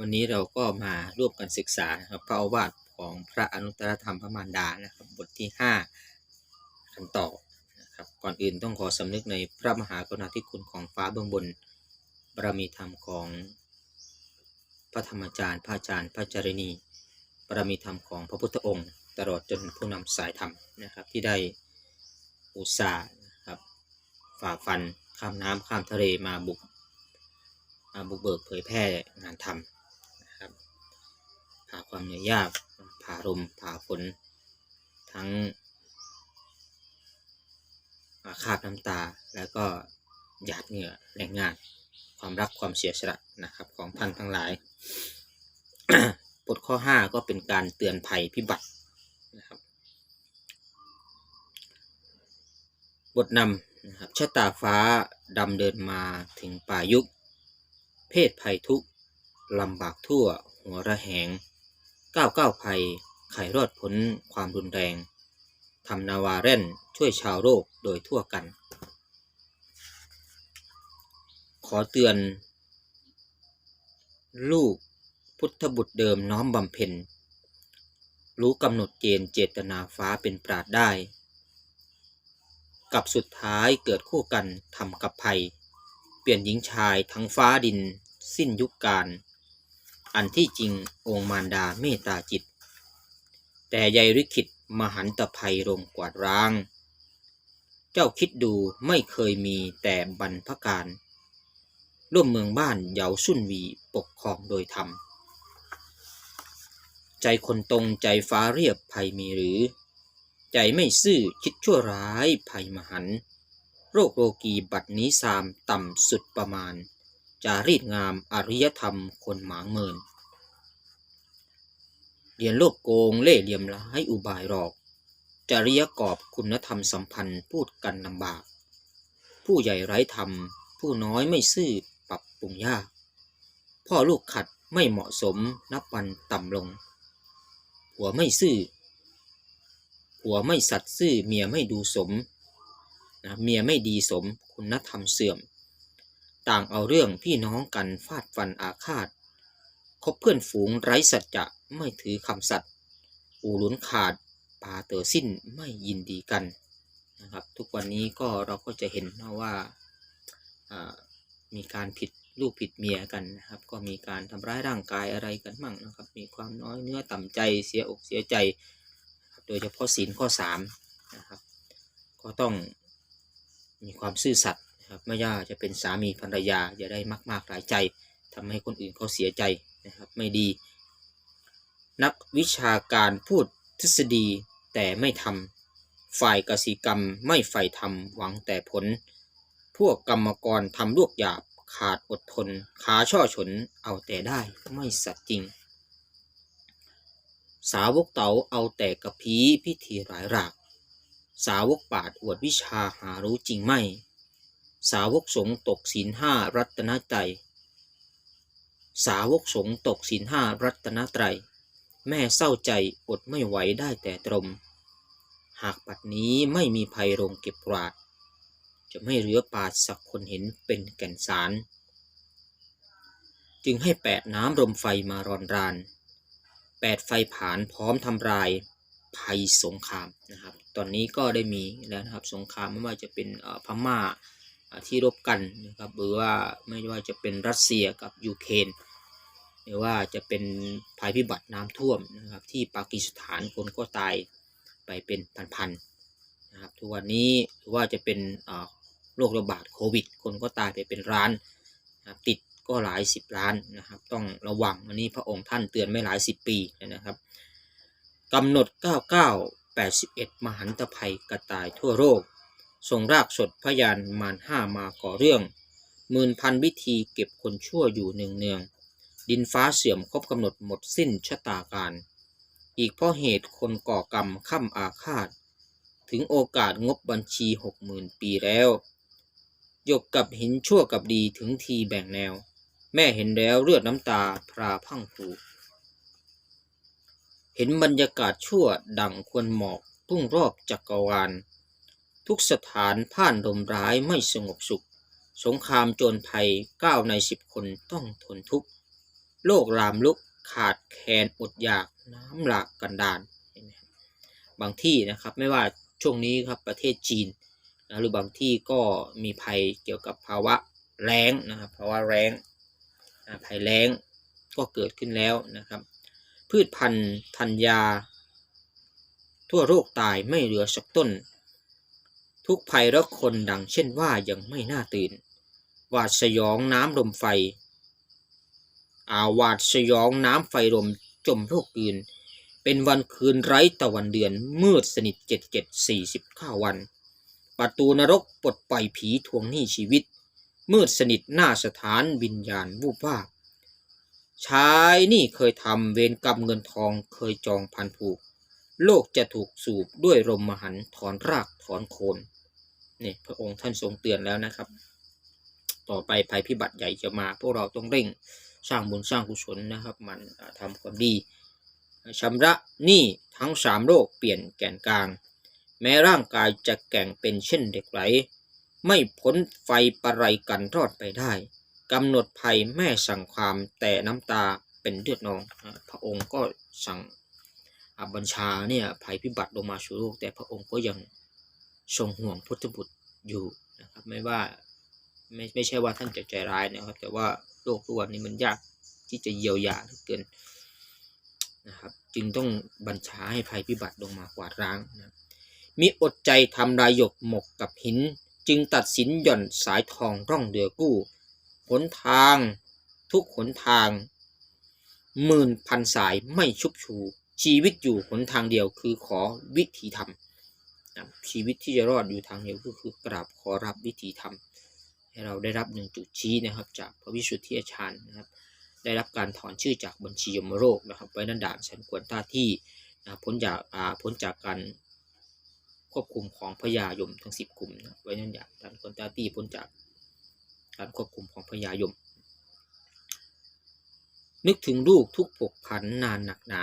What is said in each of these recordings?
วันนี้เราก็มาร่วมกันศึกษาครับพระอวาทของพระอนุตตรธรรมพระมารดานะครับบทที่5กันต่อนะครับก่อนอื่นต้องขอสำนึกในพระมหากรุณาธิคุณของฟ้าเบื้องบนบารมีธรรมของพระธรรมจารย์ พระอาจารย์ พระจารณีบารมีธรรมของพระพุทธองค์ ตลอดจนผู้นำสายธรรมนะครับที่ได้อุตส่าห์นะครับฝ่าฟันข้ามน้ำข้ามทะเลมาบุกมาบุกเบิกเผยแพร่งานทำนะครับ ผ่าความเหนื่อยยากผ่าลมผ่าฝนทั้งาคาบน้ำตา แล้วก็หยาดเหงื่อแรงงาน ความรักความเสียสละนะครับของท่านทั้งหลายบทข้อ 5 ก็เป็นการเตือนภัยพิบัตินะครับบทนำนะครับชะตาฟ้าดำเดินมาถึงป่ายุค เพศภัยทุกลำบากทั่ว หัวระแหง ก้าวก้าวภัยไขรอดพ้นความรุนแรงทำนาวาเร่นช่วยชาวโลกโดยทั่วกัน ขอเตือน ลูกพุทธบุตรเดิมน้อมบำเพ็ญ รู้กำหนดเกณฑ์เจตนาฟ้าเป็นปราดได้ กับสุดท้ายเกิดคู่กันทำกับภัย เปลี่ยนหญิงชายทั้งฟ้าดิน สิ้นยุคการ อันที่จริงองค์มารดาเมตตาจิต แต่ใยริขิตมหันตภัยลงกวาดร้าง เจ้าคิดดูไม่เคยมีแต่บรรพการ ร่วมเมืองบ้านเยาสุนวีปกครองโดยธรรม ใจคนตรงใจฟ้าเรียบภัยมีหรือ ใจไม่ซื่อคิดชั่วร้ายภัยมหัน โรคโรกีบัดนี้สามต่ำสุดประมาณ จารีตงามอริยธรรมคนหมางเมิน เรียนโลกโกงเล่เหลี่ยมร้ายอุบายหลอก จริยกอบคุณธรรมสัมพันธ์พูดกันลำบาก ผู้ใหญ่ไร้ธรรม ผู้น้อยไม่ซื่อปรับปรุงยาก พ่อลูกขัดไม่เหมาะสมนับวันต่ำลง หัวไม่ซื่อผัวไม่สัตย์ซื่อเมียไม่ดูสมนะเมียไม่ดีสมคุณธรรมเสื่อม ต่างเอาเรื่องพี่น้องกันฟาดฟันอาฆาต คบเพื่อนฝูงไร้สัจจะไม่ถือคำสัตย์อูหลุนขาดปาเตอสิ้นไม่ยินดีกันนะครับทุกวันนี้ก็เราก็จะเห็นนะว่าอ่ามีการผิดลูกผิดเมียกันนะครับ ก็มีการทำร้ายร่างกายอะไรกันมั่งนะครับ มีความน้อยเนื้อต่ำใจเสียอกเสียใจ โดยเฉพาะศีลข้อสามนะครับก็ต้องมีความซื่อสัตย์ นะครับไม่ว่าจะเป็นสามีภรรยาอย่าได้มากๆหลายใจทำให้คนอื่นเขาเสียใจนะครับไม่ดี นักวิชาการพูดทฤษฎีแต่ไม่ทำฝ่ายกสิกรรมไม่ใฝ่ทำหวังแต่ผล พวกกรรมกรทำลวกหยาบขาดอดทนขาช่อฉนเอาแต่ได้ไม่สัตย์จริง สาวกเต๋าเอาแต่กระพี้พิธีหลายหลาก สาวกปาดอวดวิชาหารู้จริงไม่ สาวกสงตกศีลห้ารัตนใจยสาวกสงตกศีลห้ารัตนตรัยแม่เศร้าใจอดไม่ไหวได้แต่ตรม หากปัดนี้ไม่มีภัยโรงเก็บกวาด จะไม่เหลือปาดสักคนเห็นเป็นแก่นสาร จึงให้แปดน้ำรมไฟมารอนราน แปดไฟผานพร้อมทำลายภัยสงครามนะครับ ตอนนี้ก็ได้มีแล้วนะครับสงครามไม่ว่าจะเป็นพม่า ที่รบกันนะครับหรือว่าไม่ว่าจะเป็นรัสเซียกับยูเครนหรือว่าจะเป็นภัยพิบัติน้ำท่วมนะครับที่ปากีสถานคนก็ตายไปเป็นพันๆนะครับทุกวันนี้หรือว่าจะเป็นโรคระบาดโควิด คนก็ตายไปเป็นล้านนะครับติดก็หลายสิบล้านนะครับต้องระวังอันนี้พระองค์ท่านเตือนไม่หลายสิบปีนะครับกำหนด 99 81 มหันตภัยกระต่ายทั่วโลก ทรงรากสดพยานมารห้ามาก่อเรื่องหมื่นพันวิธีเก็บคนชั่วอยู่เนืองเนือง ดินฟ้าเสื่อมครบกำหนดหมดสิ้นชะตาการ อีกเพราะเหตุคนก่อกรรมค่ำอาฆาต ถึงโอกาสงบบัญชีหกหมื่นปีแล้วหยกกับหินชั่วกับดีถึงทีแบ่งแนว แม่เห็นแล้วเลือดน้ำตาพราพังผูเห็นบรรยากาศชั่วดังควรหมอกพุ่งรอบจักรวาล ทุกสถานผ่านลมร้ายไม่สงบสุข สงครามโจรภัยเก้าในสิบคนต้องทนทุกข์โรคลามลุกขาดแคลนอดอยากน้ำหลากกันดานเห็นไหมครับางที่นะครับไม่ว่าช่วงนี้ครับประเทศจีนนะหรือบางที่ก็มีภัยเกี่ยวกับภาวะแล้งนะครับภาวะแล้งนะภัยแล้งก็เกิดขึ้นแล้วนะครับ พืชพันธุ์ธัญญา ทั่วโรคตายไม่เหลือสักต้น ทุกภัยระคนดังเช่นว่ายังไม่น่าตื่น หวาดสยองน้ำลมไฟ อาหวาดสยองน้ำไฟลมจมโรคอื่น เป็นวันคืนไร้ตะวันเดือนมืดสนิทเจ็ดเจ็ดสี่สิบข้าวัน ประตูนรกปลดปล่อยผีทวงหนี้ชีวิต มืดสนิทหน้าสถานวิญญาณวูบว่าบชายนี่เคยทำเวรกรรมเงินทองเคยจองพันผูก โลกจะถูกสูบด้วยลมมหันถอนรากถอนโคน นี่พระองค์ท่านทรงเตือนแล้วนะครับ ต่อไปภัยพิบัติใหญ่จะมา พวกเราต้องเร่งสร้างบุญสร้างกุศลนะครับมันอ่าทำความดีชำระหนี้ทั้งสามโลกเปลี่ยนแก่นกลาง แม้ร่างกายจะแก่งเป็นเช่นเด็กไหล ไม่พ้นไฟประไรกันรอดไปได้กำหนดภัยแม่สั่งความแต่น้ำตาเป็นเลือดนอง พระองค์ก็สั่งอ่าบัญชาเนี่ยภัยพิบัติลงมาสู่โลกแต่พระองค์ก็ยัง ทรงห่วงพุทธบุตรอยู่นะครับไม่ว่าไม่ไม่ใช่ว่าท่านจะใจร้ายนะครับ แต่ว่าโลกทุกวันนี้มันยากที่จะเยียวยาเหลือเกินนะครับ จึงต้องบัญชาให้ภัยพิบัติลงมากวาดร้างนะมิอดใจทำลายหยกหมกกับหิน จึงตัดสินหย่อนสายทองร่องเรือกู้หนทางทุกหนทางหมื่นพันสายไม่ชุบชู ชีวิตอยู่หนทางเดียวคือขอวิธีทำ นะชีวิตที่จะรอดอยู่ทางเดียวก็คือกราบขอรับวิธีทำให้เราได้รับหนึ่งจุดชี้นะครับ จากพระวิสุทธิอาจารย์นะครับ ได้รับการถอนชื่อจากบัญชียมโรคนะครับไว้นันด่านฉันควรท่าที่นะพ้นจากอ่าพ้นจากการควบคุมของพญายมทั้งสิบกลุ่มนะไว้นันอย่างฉันควรท่าที่พ้นจากการควบคุมของพญายม นึกถึงลูกทุกผกผันนานหนักหนา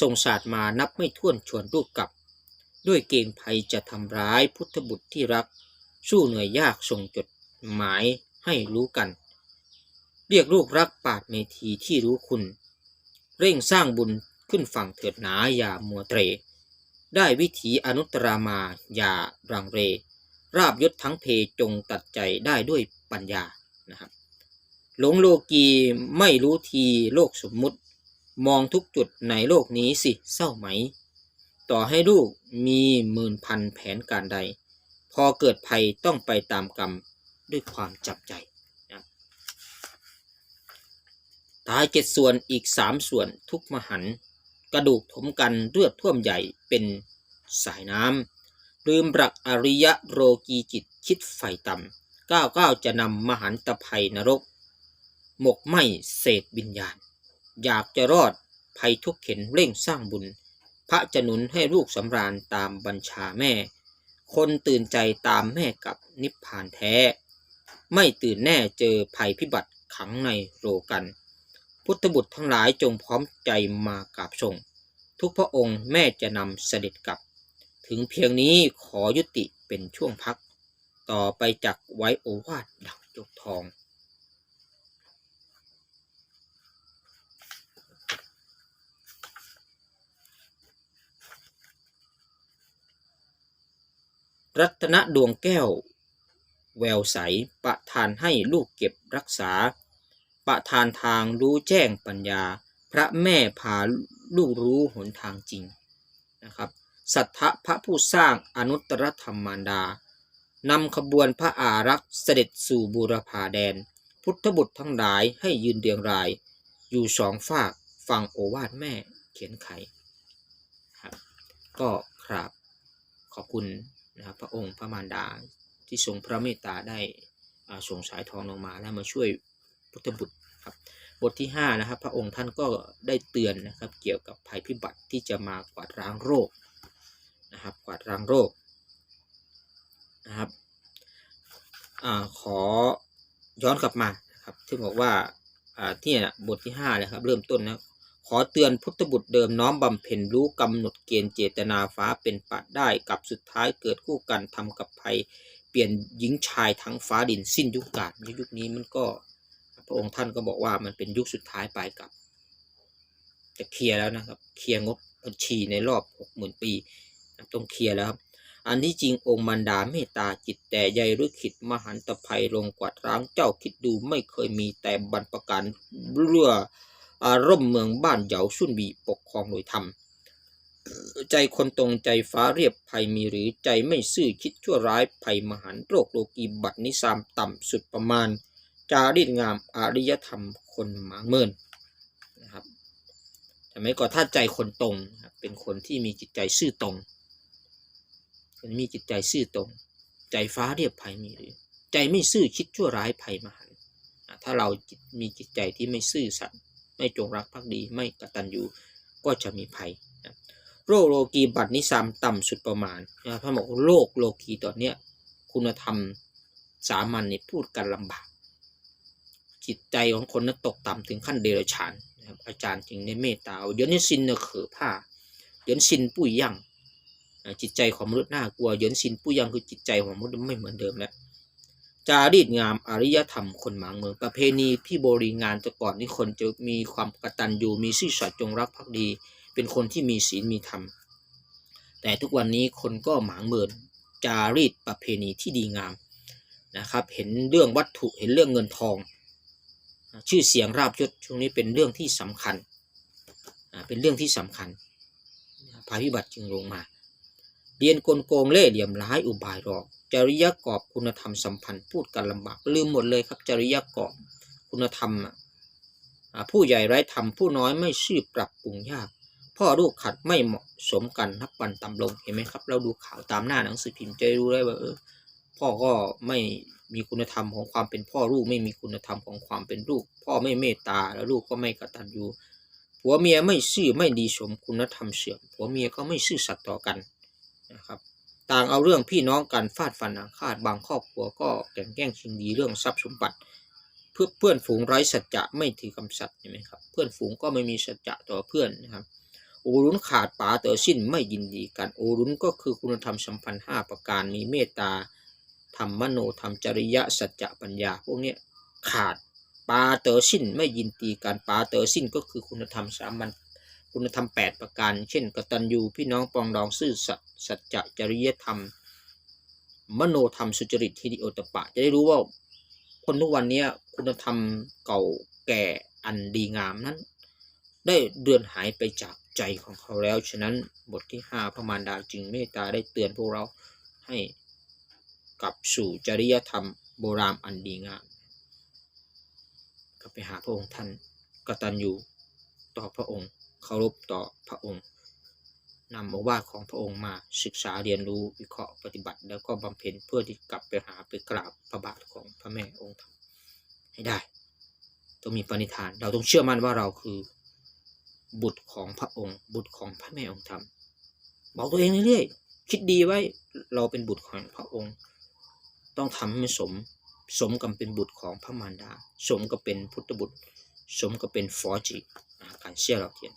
ส่งศาสตร์มานับไม่ถ้วนชวนลูกกลับ ด้วยเกรงภัยจะทำร้ายพุทธบุตรที่รัก สู้เหนื่อยยากส่งจดหมายให้รู้กัน เรียกลูกรักปาดเมธีที่รู้คุณ เร่งสร้างบุญขึ้นฝั่งเถิดหนาอย่ามัวเตร ได้วิถีอนุตตรามาอย่ารังเร ราบยศทั้งเพจงตัดใจได้ด้วยปัญญานะครับหลงโลกีไม่รู้ทีโลกสมมุติ มองทุกจุดในโลกนี้สิเศร้าไหม ต่อให้ลูกมีหมื่นพันแผนการใด พอเกิดภัยต้องไปตามกรรมด้วยความจับใจนะตายเจ็ดส่วนอีกสามส่วนทุกมหัน กระดูกถมกันเลือดท่วมใหญ่เป็นสายน้ำลืมรักอริยะโรกีจิตคิดไฟต่ำก้าวก้าวจะนำมหันตภัยนรก หมกไหมเศษวิญญาณ อยากจะรอดภัยทุกเข็นเร่งสร้างบุญ ระจะหนุนให้ลูกสำราญตามบัญชาแม่ คนตื่นใจตามแม่กับนิพพานแท้ ไม่ตื่นแน่เจอภัยพิบัติขังในโรกัน พุทธบุตรทั้งหลายจงพร้อมใจมากราบส่งทุกพระองค์แม่จะนำเสด็จกลับ ถึงเพียงนี้ขอยุติเป็นช่วงพัก ต่อไปจักไว้โอวาทดักจกทอง รัตนดวงแก้ว แววใส ประทานให้ลูกเก็บรักษา ประทานทางรู้แจ้งปัญญา พระแม่พาลูกรู้หนทางจริงนะครับ สัทธะพระผู้สร้างอนุตตรธรรมมารดานำขบวนพระอารักษ์เสด็จสู่บูรพาแดน พุทธบุตรทั้งหลายให้ยืนเรียงราย อยู่สองฝากฟังโอวาทแม่เขียนไขครับก็ครับขอบคุณ นะครับพระองค์พระมารดาที่ทรงพระเมตตาได้ส่งสายทองลงมา และมาช่วยพุทธบุตรครับบทที่5นะครับพระองค์ท่านก็ได้เตือนนะครับเกี่ยวกับภัยพิบัติที่จะมากวาดล้างโรคนะครับกวาดล้างโรคนะครับอขอย้อนกลับมานะครับที่บอกว่าที่เนี่ยบทที่5เลยครับเริ่มต้นนะ ขอเตือนพุทธบุตรเดิมน้อมบำเพ็ญรู้กำหนดเกณฑ์เจตนาฟ้าเป็นปัดได้กับสุดท้ายเกิดคู่กันทำกับภัย เปลี่ยนหญิงชายทั้งฟ้าดินสิ้นยุคกาลยุคนี้มันก็ พระองค์ท่านก็บอกว่ามันเป็นยุคสุดท้ายปลายกับ จะเคลียร์แล้วนะครับ เคลียร์งบบัญชีในรอบหกหมื่นปีต้องเคลียร์แล้วครับอันที่จริงองค์มันดาเมตตาจิตแต่ใยรือขิดมหันตภัยลงกวาดร้างเจ้าคิดดูไม่เคยมีแต่บรรพการเรือ อารมณ์เมืองบ้านเหยาสุนบีปกครองโดยธรรม ใจคนตรงใจฟ้าเรียบภัยมีหรือใจไม่ซื่อคิดชั่วร้ายภัยมหันโรคโลกีบัตรนิสามต่ำสุดประมาณ จารีตงามอาริยธรรมคนหมาเมินนะครับแต่ไม่ก็ถ้าใจคนตรงเป็นคนที่มีจิตใจซื่อตรงคนมีจิตใจซื่อตรง ใจฟ้าเรียบภัยมีหรือ ใจไม่ซื่อคิดชั่วร้ายภัยมหันถ้าเราจิตมีจิตใจที่ไม่ซื่อสัตย์ ไม่จงรักภักดี ไม่กตัญญูก็จะมีภัยนะโรคโลกีบัตนิสามต่ำสุดประมาณนะครับท่านบอกโลกโลกีตอนเนี้ยคุณธรรมสามัญเนี่ยพูดกันลำบาก จิตใจของคนนั้นตกต่ำถึงขั้นเดรัจฉานนะครับอาจารย์จึงได้เมตตาเอาเดี๋ยวนี้สินเนอเขือผ้าเดี๋ยวนี้สินปุ้ยยั่งจิตใจของมนุษย์น่ากลัวเดี๋ยวนี้สินปุ้ยยั่งคือจิตใจของมนุษย์ไม่เหมือนเดิมแล้ว จารีตงามอริยธรรมคนหมางเมืองประเพณีที่บริงานแต่ก่อนนี่คนจะมีความกตัญญูมีซื่อสัตย์จงรักภักดี เป็นคนที่มีศีลมีธรรม แต่ทุกวันนี้คนก็หมางเมินจารีตประเพณีที่ดีงามนะครับ เห็นเรื่องวัตถุเห็นเรื่องเงินทอง ชื่อเสียงราบยศช่วงนี้เป็นเรื่องที่สำคัญเป็นเรื่องที่สำคัญภัยพิบัติจึงลงมา เรียนกลโกงเล่เหลี่ยมร้ายอุบายหลอก จริยกรอบคุณธรรมสัมพันธ์พูดกันลำบากลืมหมดเลยครับ จริยกรอบคุณธรรมอะผู้ใหญ่ไร้ธรรมผู้น้อยไม่ชื่อปรับปรุงยาก พ่อลูกขัดไม่เหมาะสมกันนับวันต่ำลงเห็นไหมครับ เราดูข่าวตามหน้าหนังสือพิมพ์จะรู้ได้ว่าเออพ่อก็ไม่มีคุณธรรมของความเป็นพ่อลูกไม่มีคุณธรรมของความเป็นลูก พ่อไม่เมตตาแล้วลูกก็ไม่กตัญญูผัวเมียไม่ซื่อไม่ดีสมคุณธรรมเสื่อมผัวเมียก็ไม่ซื่อสัตย์ต่อกันนะครับ ต่างเอาเรื่องพี่น้องกันฟาดฟันอาฆาตบางครอบครัวก็แก่งแย่งชิงดีเรื่องทรัพย์สมบัติ เพื่อเพื่อนฝูงไร้สัจจะไม่ถือคำสัตย์เห็นไหมครับเพื่อนฝูงก็ไม่มีสัจจะต่อเพื่อนนะครับโอรุนขาดป๋าเตอสิ้นไม่ยินดีกันโอรุนก็คือคุณธรรมสัมพันธ์ห้าประการมีเมตตาธรรมมโนธรรมจริยะสัจจะปัญญา พวกนี้ขาดปาเตอสิ้นไม่ยินดีกันปาเตอสิ้นก็คือคุณธรรมสามัญ คุณธรรมแปดประการ เช่น กตัญญูพี่น้องปองดองซื่อสัตย์สัจจะจริยธรรม มโนธรรมสุจริตฮิริโอตปะ จะได้รู้ว่าคนทุกวันนี้คุณธรรมเก่าแก่อันดีงามนั้น ได้เดือนหายไปจากใจของเขาแล้ว ฉะนั้นบทที่ห้าพระมารดาจึงเมตตาได้เตือนพวกเราให้กลับสู่จริยธรรมโบราณอันดีงามกลับไปหาพระองค์ท่านกตัญญูต่อพระองค์ เคารพต่อพระองค์นำโอวาทของพระองค์มาศึกษาเรียนรู้วิเคราะห์ปฏิบัติ แล้วก็บำเพ็ญเพื่อที่กลับไปหาไปกราบพระบาทของพระแม่องค์ธรรมให้ได้ ต้องมีปณิธาน เราต้องเชื่อมั่นว่าเราคือ บุตรของพระองค์ บุตรของพระแม่องค์ธรรมบอกตัวเองเรื่อยๆคิดดีไว้เราเป็นบุตรของพระองค์ ต้องทำให้สมสมกับเป็นบุตรของพระมารดา สมกับเป็นพุทธบุตร สมกับเป็นฟอจิอาการเชื่อเราเทียน